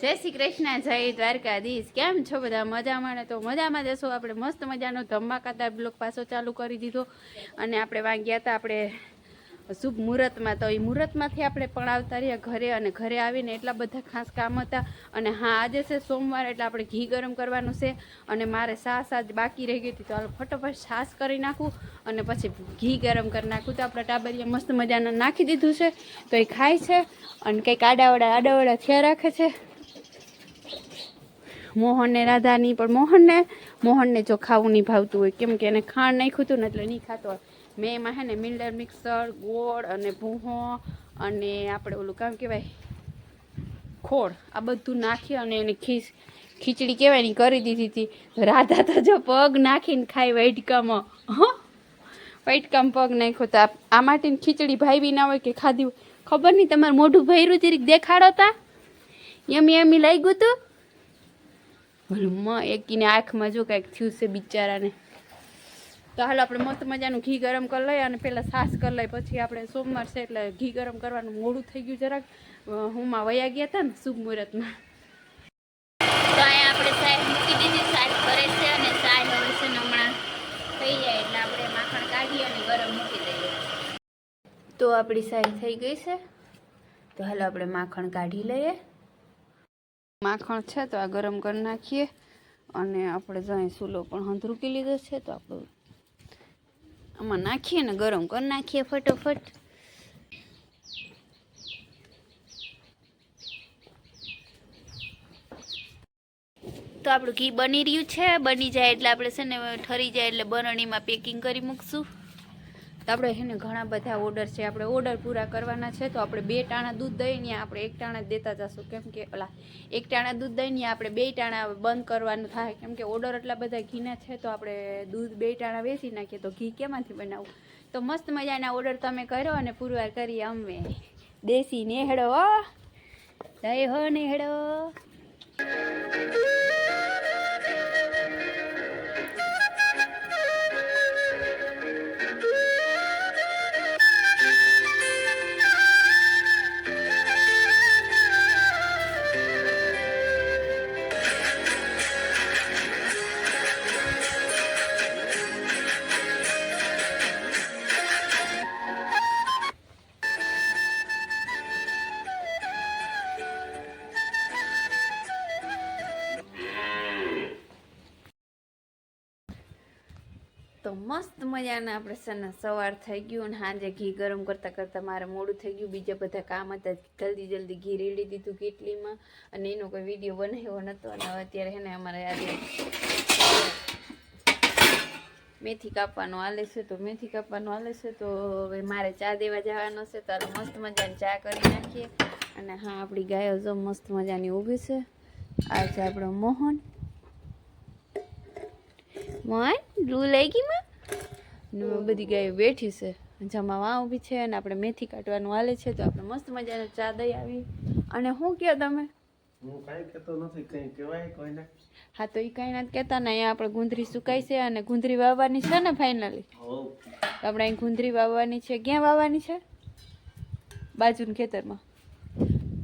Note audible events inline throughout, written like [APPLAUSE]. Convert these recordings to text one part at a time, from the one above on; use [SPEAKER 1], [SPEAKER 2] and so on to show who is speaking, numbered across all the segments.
[SPEAKER 1] જય શ્રી કૃષ્ણ, જય દ્વારકાધીશ. કેમ છો બધા? મજામાં ને? તો મજામાં જશો આપણે મસ્ત મજાનો ધમાકાદાર બ્લોક પાછો ચાલુ કરી દીધો. અને આપણે વાંગ્યા હતા, આપણે શુભ મુહૂર્તમાં. તો એ મુહૂર્તમાંથી આપણે પણ આવતા રહ્યા ઘરે અને ઘરે આવીને એટલા બધા ખાસ કામ હતા. અને હા, આજે છે સોમવાર, એટલે આપણે ઘી ગરમ કરવાનું છે. અને મારે સાસ આજ બાકી રહી ગઈ હતી. તો હાલ ફટોફટ છાશ કરી નાખું અને પછી ઘી ગરમ કરી નાખું. તો આપણે ટાબરિયા મસ્ત મજાના નાખી દીધું છે. તો એ ખાય છે અને કંઈક આડાવડા આડાવડા થયા રાખે છે. મોહનને રાધા નહીં, પણ મોહનને મોહનને જો ખાવું નહીં ભાવતું હોય. કેમ કે એને ખાંડ નાખ્યું હતું ને એટલે નહીં ખાતો મેં એમાં હે ને મિલ્ડર મિક્સર, ગોળ અને ભૂહો અને આપણે ઓલું કામ કહેવાય, ખોળ, આ બધું નાખી અને એને ખીચ ખીચડી કહેવાય ને કરી દીધી હતી. રાધા તો જો પગ નાખીને ખાય વૈટકામાં હં? વૈટકામાં પગ નાખ્યો તો આ- માટેની ખીચડી ભાઈ ના હોય કે ખાધી ખબર નહીં તમારું મોઢું ભર્યું જરીક દેખાડો તા. યમી યમી લઈ ગયું તું મ એકીને આંખમાં જો કાંઈક થયું છે બિચારાને. તો હાલ આપણે મસ્ત મજાનું ઘી ગરમ કરી લઈએ અને પહેલાં સાસ કરી લઈએ. પછી આપણે સોમવાર છે એટલે ઘી ગરમ કરવાનું મોડું થઈ ગયું જરાક. હુંમાં વયા ગયા હતા ને શુભ મુહૂર્તમાં. તો અહીંયા આપણે સાહેબ મૂકી દીધી ચાય કરે છે અને ચાય હવે છે હમણાં થઈ જાય એટલે આપણે માખણ કાઢી અને ગરમ મૂકી દઈએ. તો આપણી સાઈ થઈ ગઈ છે. તો હાલો આપણે માખણ કાઢી લઈએ. માખણ છે તો આ ગરમ કરી નાખીએ. અને આપણે જો અહીં સૂલો પણ હંધરૂકી લીધો છે તો આપણું આમાં નાખીએ ને ગરમ કરી નાખીએ ફટોફટ. તો આપણું ઘી બની રહ્યું છે. બની જાય એટલે આપણે છે ને ઠરી જાય એટલે બરણીમાં પેકિંગ કરી મૂકશું. તો આપણે છે ને ઘણા બધા ઓર્ડર છે. આપણે ઓર્ડર પૂરા કરવાના છે, તો આપણે બે ટાણા દૂધ દઈને આપણે એક ટાણા દેતા જશું. કેમ કે, ઓલા, એક ટાણા દૂધ દઈને આપણે બે ટાણા બંધ કરવાનું થાય. કેમ કે ઓર્ડર એટલા બધા ઘીના છે, તો આપણે દૂધ બે ટાણા વેચી નાખીએ તો ઘી કેમાંથી બનાવવું તો મસ્ત મજાના ઓર્ડર તમે કરો અને પુરવાર કરીએ અમે. દેશી નેહડો, હો. જય હો નેહડો. તો મસ્ત મજાના આપણે સને સવાર થઈ ગયું અને સાંજે ઘી ગરમ કરતાં કરતાં મારે મોડું થઈ ગયું. બીજા બધા કામ હતા, જલ્દી જલ્દી ઘી રેડી દીધું કેટલીમાં અને એનો કોઈ વીડિયો બનાવ્યો નહોતો અને હવે અત્યારે હે ને અમારે આજે મેથી કાપવાનું આલે છે, તો મેથી કાપવાનું આલે છે, તો હવે મારે ચા દેવા જવાનો છે, તો મસ્ત મજાની ચા કરી નાખીએ. અને હા, આપણી ગાયો જો મસ્ત મજાની ઊભી છે. આ છે આપણો મોહન. મોહન રૂ લઈ ગઈ માં? ને બધી ગાય બેઠી છે. જમાવા ઊભી છે અને આપણે મેથી કાઢવાનું હાલે છે તો આપણે મસ્ત મજાનો ચા દઈ આવી અને શું કહો તમે?
[SPEAKER 2] હું કાંઈ કહેતો નથી કંઈ કહેવાય કોઈને?
[SPEAKER 1] હા તો એ કાંઈ નથી કહેતા ને અહીંયા આપણે ગુંદરી સુકાઈ છે અને ગુંદરી વાવવાની છે ને ફાઇનલી તો આપણે અહીં ગુંદરી વાવવાની છે. ક્યાં વાવવાની છે? બાજુના ખેતરમાં.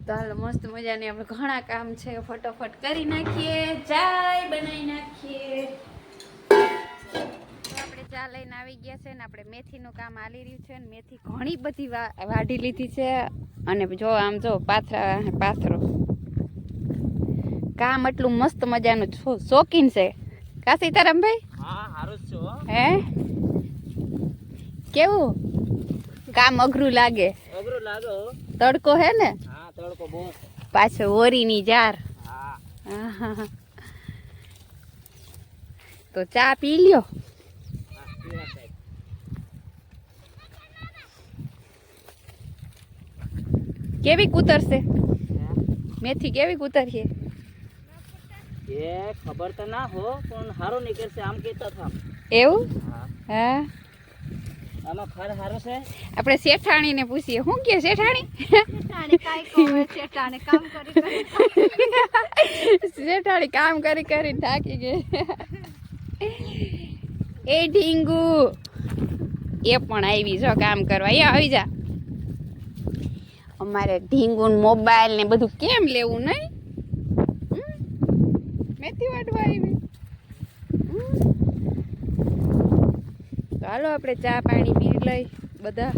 [SPEAKER 1] તો હાલો મસ્ત મજાની આપણે ઘણા કામ છે. ફટોફટ કરી નાખીએ. ચાય બનાવી નાખીએ. ચા લઈને આવી ગયા છે ને આપણે મેથીનું કામ હાલી રહ્યું છે ને મેથી ઘણી બધી વાઢી લીધી છે અને જો આમ જો પાથરા પાથરો. કામ એટલું મસ્ત મજાનું છો- શોખીન છે. કા સીતારામભાઈ?
[SPEAKER 2] હા સારું જ છે. હો?
[SPEAKER 1] કેવું? કામ અઘરું લાગે.
[SPEAKER 2] અઘરું લાગે
[SPEAKER 1] તડકો હે ને?
[SPEAKER 2] તડકો બહુ
[SPEAKER 1] પાછો ઓરીની જાર.
[SPEAKER 2] હા.
[SPEAKER 1] તો ચા પી લ્યો
[SPEAKER 2] હા પીવા સાહેબ
[SPEAKER 1] કેવી કૂતરશે? મેથી કેવી કૂતરશે?
[SPEAKER 2] એ ખબર તો ના હો પણ સારું નીકળશે આમ કહેતા હતા.
[SPEAKER 1] એવું?
[SPEAKER 2] હા.
[SPEAKER 1] હા.
[SPEAKER 2] આમાં ખર હારો છે?
[SPEAKER 1] આપણે શેઠાણીને પૂછીએ. શું કે શેઠાણી? [LAUGHS] શેઠાણી કામ કરી કરીને થાકી ગઈ. એ ઢીંગુ. એ પણ આવી જો કામ કરવા. એ આવી જા. અમારે ઢીંગું મોબાઈલ ને બધું કેમ લેવું નહીં મેથી વાટવા આવી. તો હાલો આપણે ચા પાણી પી લઈ બધા.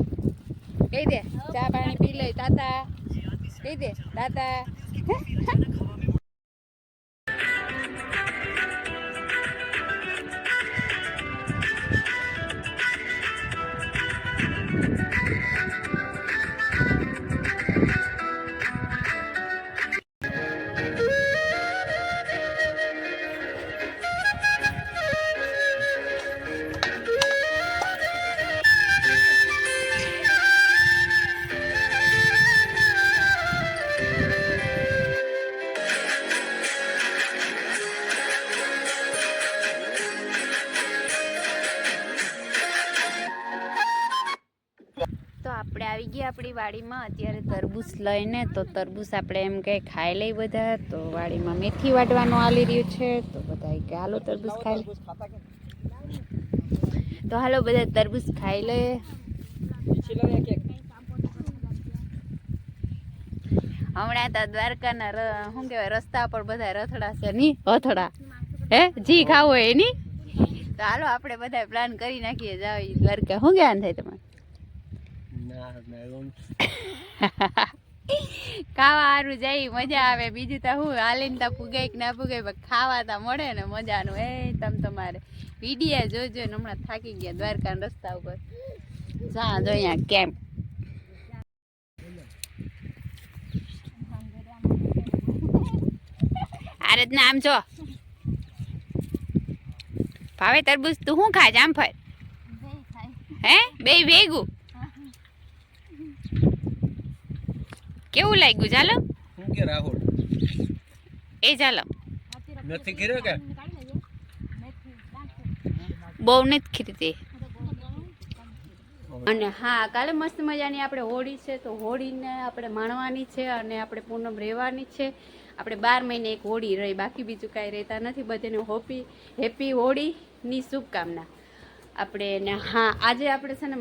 [SPEAKER 1] કહી દે, ચા પાણી પી લઈ, તાતા. કહી દે, તાતા. વાડીમાં અત્યારે તરબૂચ લઈને તો તરબૂચ આપણે એમ કે ખાઈ લઈ બધા, તો વાડીમાં મેથી વાટવાનું આલી રહ્યું છે, તો બધા કે હાલો તરબૂચ ખાઈ તો હાલો બધા તરબૂચ ખાઈ લે. હમણાં તો દ્વારકાના શું કહેવાય, રસ્તા પર બધા રથડા છે ની? હથડા હે? જી ખાવો એની? તો હાલો આપણે બધા પ્લાન કરી નાખીએ જાવ દ્વારકા. શું જ્ઞાન થાય તમારે? ખાવા સારું જાય મજા આવે. બીજું તો હું હાલીને તો પુગાય કે ના પુગાય પણ ખાવા તો મળે ને મજાનું. એ તમ તમારે. વિડીયા જોજો ને હમણાં થાકી ગયા દ્વારકાના રસ્તા ઉપર. જા જો અહીંયા કેમ્પ આ રીતના આમ જો. ભાવે તરબૂચ તું શું ખાય જામફળ હે? બે ભેગું? કેવું લાગ્યું? ચાલો.
[SPEAKER 3] શું કે રાહુલ?
[SPEAKER 1] એ ચાલો.
[SPEAKER 3] નથી ખીર્યો કે?
[SPEAKER 1] બહુ નથી ખીરતી. અને હા કાલે મસ્ત મજાની આપણે હોળી છે તો હોળીને આપણે માણવાની છે અને આપણે પૂનમ રહેવાની છે. આપણે બાર મહિને એક હોળી રહી બાકી બીજું કાંઈ રહેતા નથી. બધાને હોપી હેપી હોળીની શુભકામના. આપણે ને હા આજે આપણે છે ને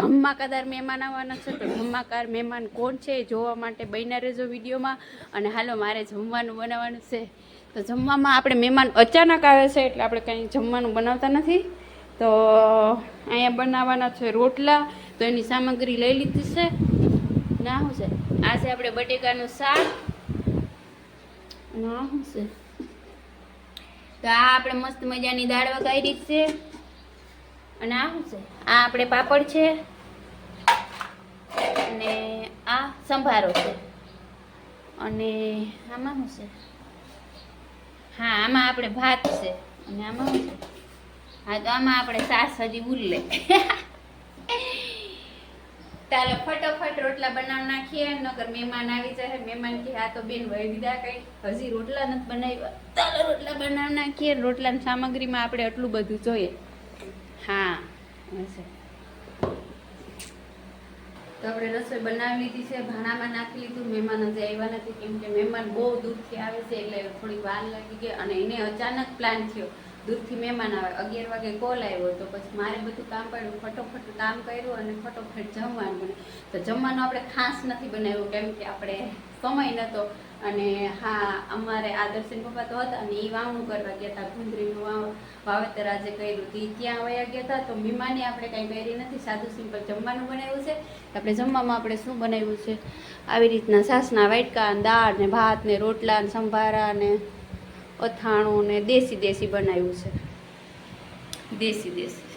[SPEAKER 1] ધમાકાદાર મહેમાન આવવાના છે. તો ધમાકાર મહેમાન કોણ છે એ જોવા માટે બન્યા રહેજો વિડીયોમાં. અને હાલો, મારે જમવાનું બનાવવાનું છે. તો જમવામાં આપણે મહેમાન અચાનક આવે છે એટલે આપણે કંઈ જમવાનું બનાવતા નથી. તો અહીંયા બનાવવાના છે રોટલા. તો એની સામગ્રી લઈ લીધી છે. ના શું છે. આ છે આપણે બટેકાનું શાક. ના શું છે. તો આ આપણે મસ્ત મજાની દાળ વગાડી છે. અને આ શું છે. આ આપણે પાપડ છે અને આ સંભારો છે. અને આમાં શું છે? હા, આમાં આપણે ભાત છે. અને આમાં શું છે? હા, તો આમાં આપણે સાસ હજી ઉલ્લે તારે ફટોફટ રોટલા બનાવી નાખીએ, નગર મહેમાન આવી જાય. મહેમાન કે આ તો બેન વહી દીધા કઈ? હજી રોટલા નથી બનાવ્યા. તારે રોટલા બનાવી નાખીએ. રોટલાની સામગ્રીમાં આપણે આટલું બધું જોઈએ. હા. તો આપણે રસોઈ બનાવી લીધી છે, ભાણામાં નાખી લીધું, મહેમાન હજી આવ્યા નથી, કેમ કે મહેમાન બહુ દૂરથી આવે છે, એટલે થોડી વાર લાગી ગઈ અને એને અચાનક પ્લાન થયો. દૂરથી મહેમાન આવે. અગિયાર વાગે કોલ આવ્યો તો પછી મારે બધું કામ પડ્યું, ફટોફટ કામ કર્યું અને ફટોફટ જમવાનું તો જમવાનું આપણે ખાસ નથી બનાવ્યું, કેમ કે આપણે સમય નહોતો અને હા, અમારે આદર્શન દર્શન પપ્પા તો હતા અને એ વાવણું કરવા ગયા હતા ગુંદરીનું વાવ, વાવેતર આજે કર્યું હતું ત્યાં વયા ગયા હતા તો મીમાની આપણે કાંઈ પહેરી નથી. સાદું સિમ્પલ જમવાનું બનાવ્યું છે. આપણે જમવામાં આપણે શું બનાવ્યું છે? આવી રીતના સાસના વાટકા દાળ ને ભાત ને રોટલા ને સંભારા ને અથાણું ને દેશી દેશી બનાવ્યું છે. દેશી દેશી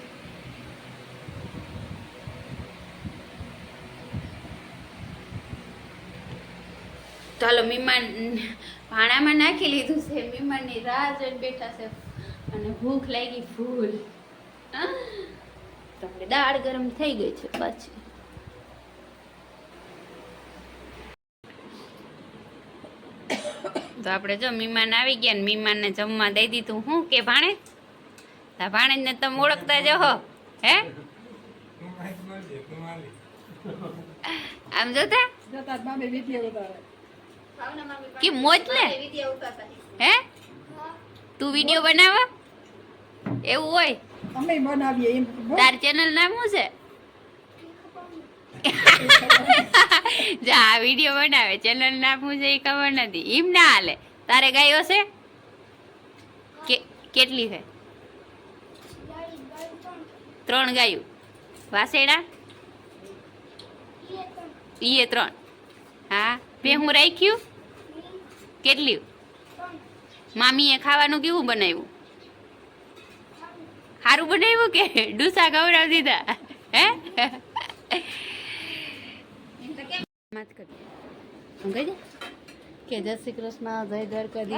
[SPEAKER 1] ચાલો મીમાન ભાણામાં નાખી લીધું છે. મીમાનની રાહ જોઈને બેઠા છે. અને ભૂખ લાગી ફૂલ? તો આપણે દાળ ગરમ થઈ ગઈ છે પાછી. તો આપણે જો મીમાન આવી ગયા ને મહેમાનને જમવા દઈ દીધું. હું કે ભાણે? તા ભાણેજને તમે ઓળખતા જ હો. હે? આમ જોતા? કે મોજ ને હે? તું વીડિયો બનાવવા એવું હોય?
[SPEAKER 4] અમે બનાવીએ એમ
[SPEAKER 1] તાર ચેનલ નામ શું છે? [LAUGHS] જા આ વીડિયો બનાવે. ચેનલ નામ શું છે એ ખબર નથી. એમ ના હાલે. તારે ગાયો છે? કેટલી છે? ત્રણ ગાયું. વાસેડા? ઈએ ત્રણ. હા. બે હું રાખ્યું? કેટલી? મામીએ ખાવાનું કેવું બનાવ્યું? સારું બનાવ્યું કે? ડૂસા ખવડાવી દીધા. હે? કે જય શ્રી કૃષ્ણ જય દ્વારકાધીશ.